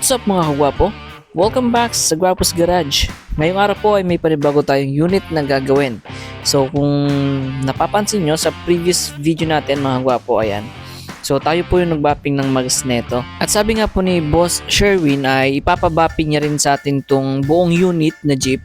What's up mga kagwapo? Welcome back sa Gwapos Garage. Ngayong araw po ay may panibago tayong unit na gagawin. So kung napapansin nyo sa previous video natin mga kagwapo, ayan. So tayo po yung nagbapping ng magneto. At sabi nga po ni Boss Sherwin ay ipapabapping niya rin sa atin tong buong unit na jeep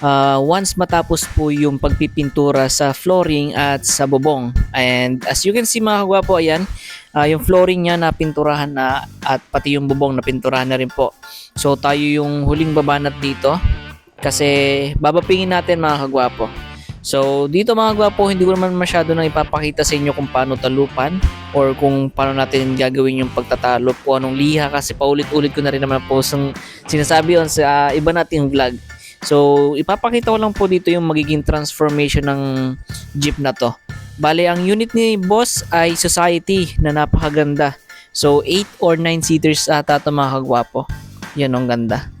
uh, once matapos po yung pagpipintura sa flooring at sa bubong. And as you can see mga kagwapo, ayan, uh, yung flooring niya na pinturahan na at pati yung bubong na pinturahan na rin po. So tayo yung huling babanat dito kasi babapingin natin mga kagwapo. So dito mga gwapo, hindi ko naman masyado nang ipapakita sa inyo kung paano talupan or kung paano natin gagawin yung pagtatalop o anong liha kasi paulit-ulit ko na rin naman po sang sinasabi yun sa uh, iba nating vlog. So ipapakita ko lang po dito yung magiging transformation ng jeep na to. Bale, ang unit ni boss ay society na napakaganda. So 8 or 9 seaters ata ito mga kagwapo. Yan ang ganda.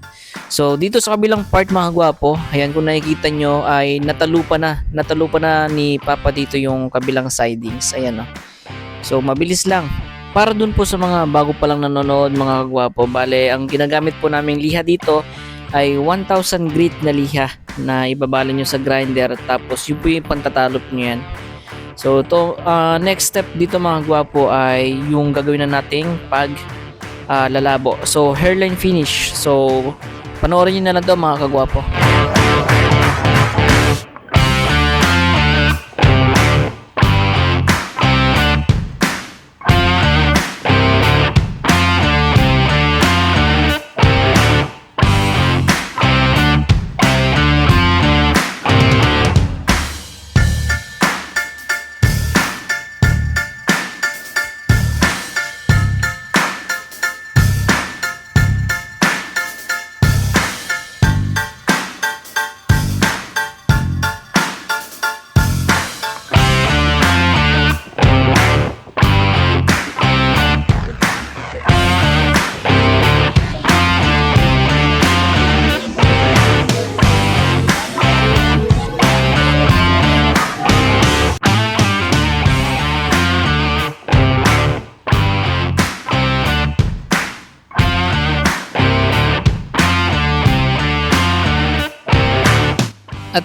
So dito sa kabilang part mga gwapo, ayan kung nakikita nyo ay natalupa na, natalupa na ni Papa dito yung kabilang sidings. Ayan o. So mabilis lang. Para dun po sa mga bago pa lang nanonood mga gwapo, bale ang ginagamit po namin liha dito ay 1,000 grit na liha na ibabala nyo sa grinder tapos yun po yung pantatalop nyo yan. So to uh, next step dito mga gwapo ay yung gagawin na nating pag uh, lalabo. So hairline finish. So Panoorin nyo na lang to mga kagwapo.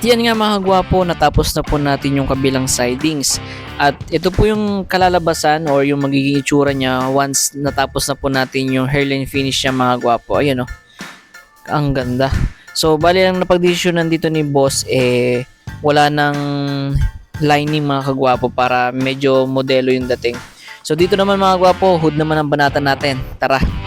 Yan nga mga gwapo, natapos na po natin yung kabilang sidings. At ito po yung kalalabasan or yung magiging itsura niya once natapos na po natin yung hairline finish niya mga gwapo. Ayan o. Oh. Ang ganda. So, bali ang napagdesisyonan dito ni boss, eh, wala nang lining mga kagwapo para medyo modelo yung dating. So, dito naman mga gwapo, hood naman ang banatan natin. Tara!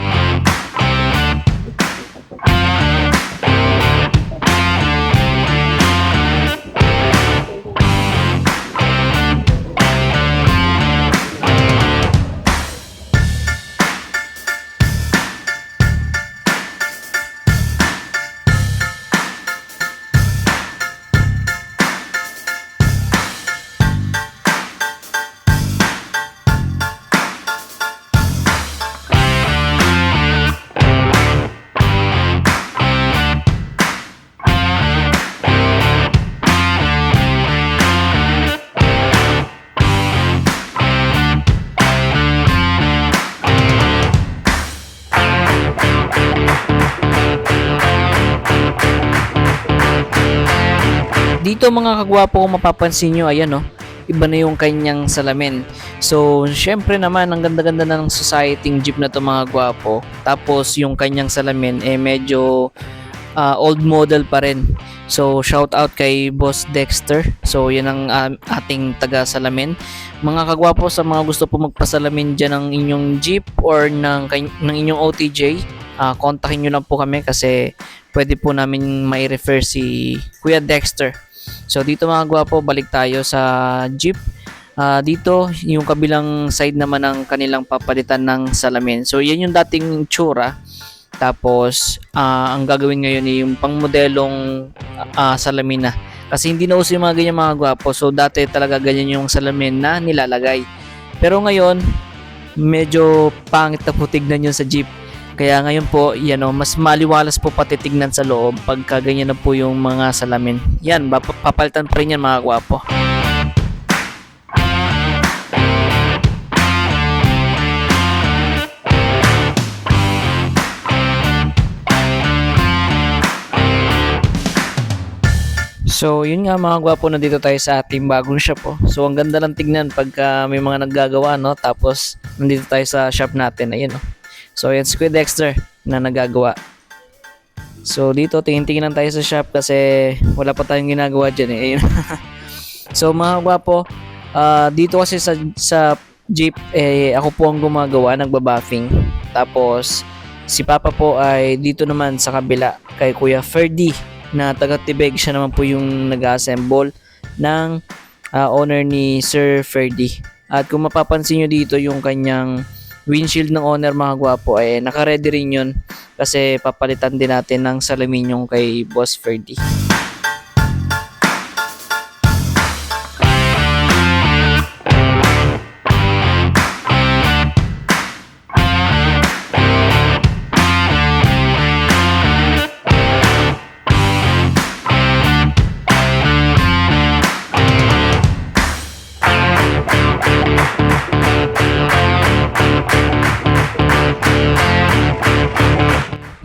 Dito mga kagwapo kung mapapansin nyo, ayan no, iba na yung kanyang salamin. So, syempre naman, ang ganda-ganda na ng society jeep na to mga gwapo. Tapos, yung kanyang salamin, eh medyo uh, old model pa rin. So, shout out kay Boss Dexter. So, yan ang uh, ating taga-salamin. Mga kagwapo, sa mga gusto po magpasalamin dyan ng inyong jeep or ng, ng inyong OTJ, uh, kontakin nyo lang po kami kasi pwede po namin mai-refer si Kuya Dexter So dito mga gwapo, balik tayo sa jeep. Uh, dito, yung kabilang side naman ng kanilang papalitan ng salamin. So yan yung dating tsura. Tapos, uh, ang gagawin ngayon ay yung pangmodelong uh, salamin na. Kasi hindi na uso yung mga ganyan mga gwapo. So dati talaga ganyan yung salamin na nilalagay. Pero ngayon, medyo pangit na po tignan yun sa jeep. Kaya ngayon po, yan o, mas maliwalas po patitignan sa loob pagka ganyan na po yung mga salamin. Yan, papalitan pa rin yan mga gwapo. So, yun nga mga gwapo, nandito tayo sa ating bagong shop. Oh. So, ang ganda lang tignan pagka may mga naggagawa, no? Tapos, nandito tayo sa shop natin. Ayan, oh. So, yan Kuya Dexter na nagagawa. So, dito, tingin-tingin lang tayo sa shop kasi wala pa tayong ginagawa dyan, eh. Ayun. so, mga gwapo, ah, dito kasi sa, sa jeep, eh, ako po ang gumagawa, nagbabuffing. Tapos, si Papa po ay dito naman sa kabila kay Kuya Ferdy na taga Tibeg. Siya naman po yung nag-assemble ng ah, owner ni Sir Ferdy. At kung mapapansin nyo dito yung kanyang windshield ng owner mga gwapo ay naka-ready rin yun kasi papalitan din natin ng salamin yung kay Boss Ferdy.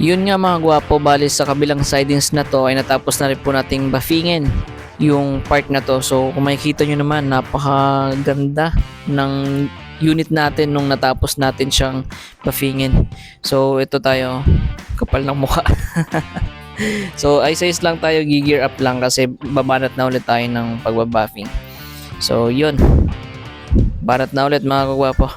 Yun nga mga gwapo, bali sa kabilang sidings na to ay natapos na rin po nating buffingin yung part na to. So kung makikita nyo naman, napakaganda ng unit natin nung natapos natin siyang buffingin. So ito tayo, kapal ng mukha. so ay size lang tayo, gigear up lang kasi babanat na ulit tayo ng pagbabuffing. So yun, banat na ulit mga kagwapo.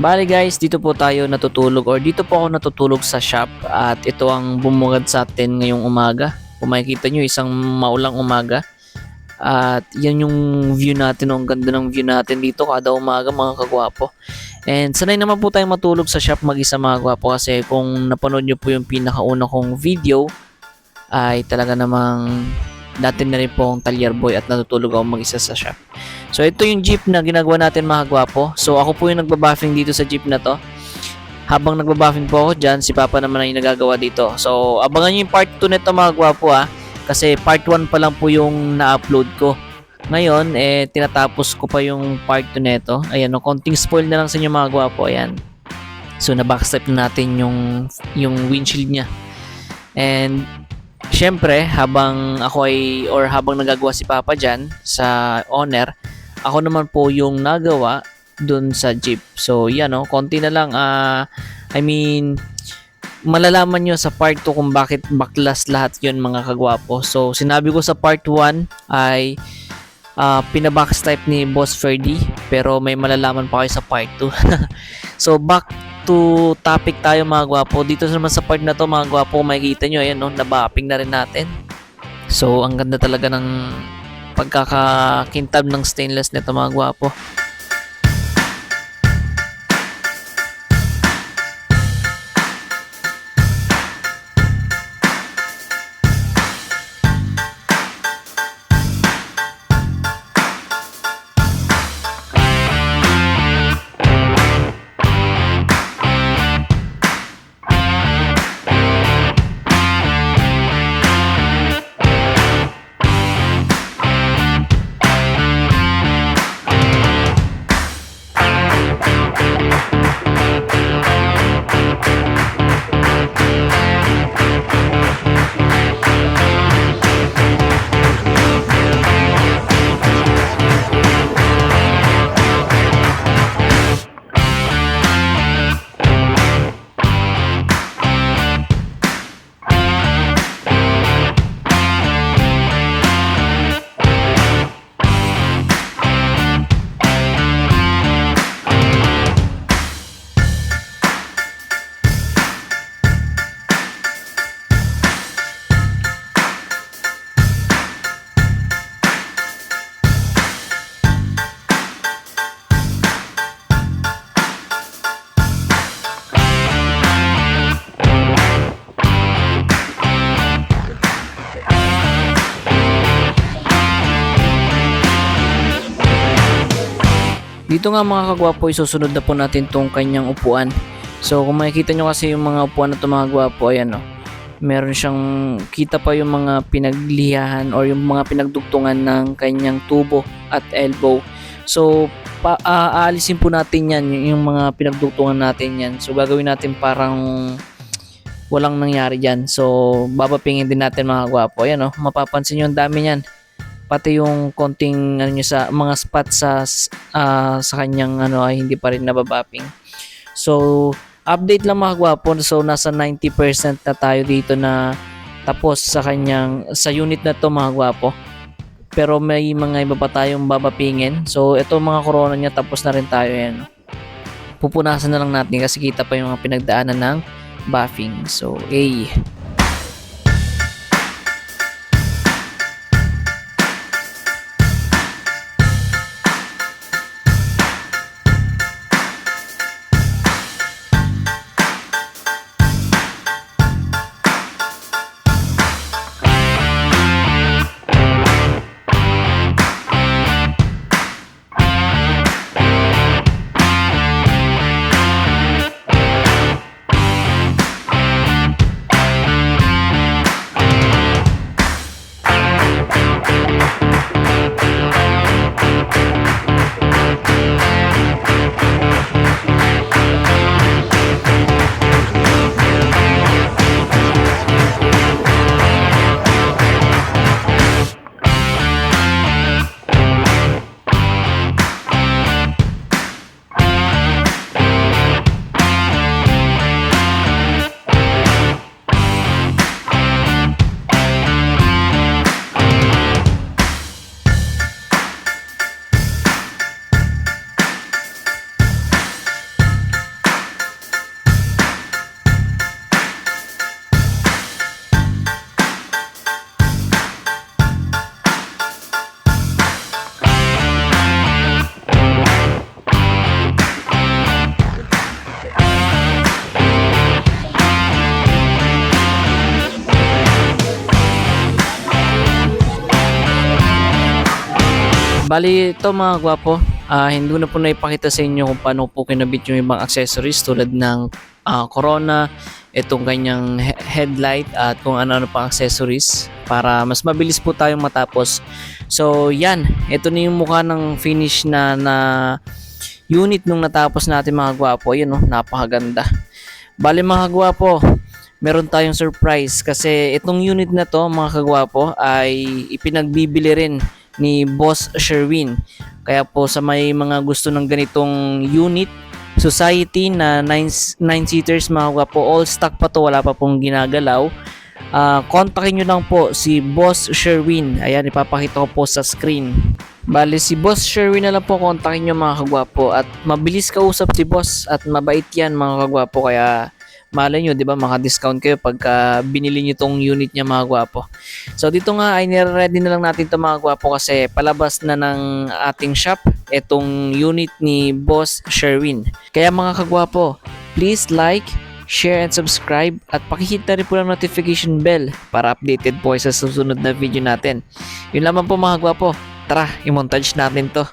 Bali guys, dito po tayo natutulog or dito po ako natutulog sa shop at ito ang bumungad sa atin ngayong umaga. Kung makikita nyo, isang maulang umaga. At yan yung view natin, ang ganda ng view natin dito kada umaga mga kagwapo. And sanay naman po tayong matulog sa shop mag-isa mga gwapo kasi kung napanood nyo po yung pinakauna kong video ay talaga namang dati na rin po akong talyar boy at natutulog ako mag-isa sa shop. So ito yung jeep na ginagawa natin mga gwapo. So ako po yung nagbabuffing dito sa jeep na to. Habang nagbabuffing po ako dyan, si Papa naman ang nagagawa dito. So abangan nyo yung part 2 nito mga gwapo ha. Kasi part 1 pa lang po yung na-upload ko. Ngayon, eh, tinatapos ko pa yung part 2 nito. Ayan, no, konting spoil na lang sa inyo mga gwapo. Ayan. So, na-backstep na natin yung, yung windshield niya. And, syempre, habang ako ay, or habang nagagawa si Papa dyan sa owner, ako naman po yung nagawa dun sa jeep. So, yan no, konti na lang. ah I mean, malalaman nyo sa part 2 kung bakit baklas lahat yon mga kagwapo. So, sinabi ko sa part 1 ay uh, pinabox type ni Boss Ferdy pero may malalaman pa kayo sa part 2. so, back to topic tayo mga gwapo. Dito naman sa part na to mga gwapo, makikita nyo, ayan no, nabapping na rin natin. So, ang ganda talaga ng pagkakakintab ng stainless nito mga gwapo. Dito nga mga kagwapo, isusunod na po natin tong kanyang upuan. So kung makikita nyo kasi yung mga upuan na to mga gwapo, ayan o. Meron siyang, kita pa yung mga pinaglihahan or yung mga pinagdugtungan ng kanyang tubo at elbow. So pa, ah, aalisin po natin yan, yung, mga pinagdugtungan natin yan. So gagawin natin parang walang nangyari dyan. So babapingin din natin mga gwapo. Ayan o, mapapansin nyo ang dami niyan pati yung konting ano niya sa mga spot sa ah, sa kanyang ano ay hindi pa rin nababapping. So, update lang mga gwapo. So, nasa 90% na tayo dito na tapos sa kanyang sa unit na to mga gwapo. Pero may mga iba pa tayong babapingin. So, ito mga corona niya tapos na rin tayo yan. Pupunasan na lang natin kasi kita pa yung mga pinagdaanan ng buffing. So, A. Bali, ito mga gwapo, ah, hindi na po naipakita sa inyo kung paano po kinabit yung ibang accessories tulad ng ah, corona, itong kanyang he- headlight at kung ano-ano pang accessories para mas mabilis po tayong matapos. So, yan. Ito na yung mukha ng finish na na unit nung natapos natin mga gwapo. Yan oh, napakaganda. Bali mga gwapo, meron tayong surprise kasi itong unit na to mga kagwapo ay ipinagbibili rin ni Boss Sherwin. Kaya po sa may mga gusto ng ganitong unit, Society na 9 seaters mga gwapo. All stock pa to, wala pa pong ginagalaw. Ah, kontakin nyo lang po si Boss Sherwin. Ayan, ipapakita ko po sa screen. Bale, si Boss Sherwin na lang po kontakin nyo mga kagwapo. At mabilis kausap si Boss at mabait yan mga kagwapo. Kaya malay nyo, di ba, maka-discount kayo pagka binili nyo tong unit niya mga gwapo. So dito nga ay nire-ready na lang natin to mga gwapo kasi palabas na ng ating shop itong unit ni Boss Sherwin. Kaya mga kagwapo, please like, share and subscribe at pakihit rin po ng notification bell para updated po sa susunod na video natin. Yun lamang po mga gwapo. Tara, i-montage natin to.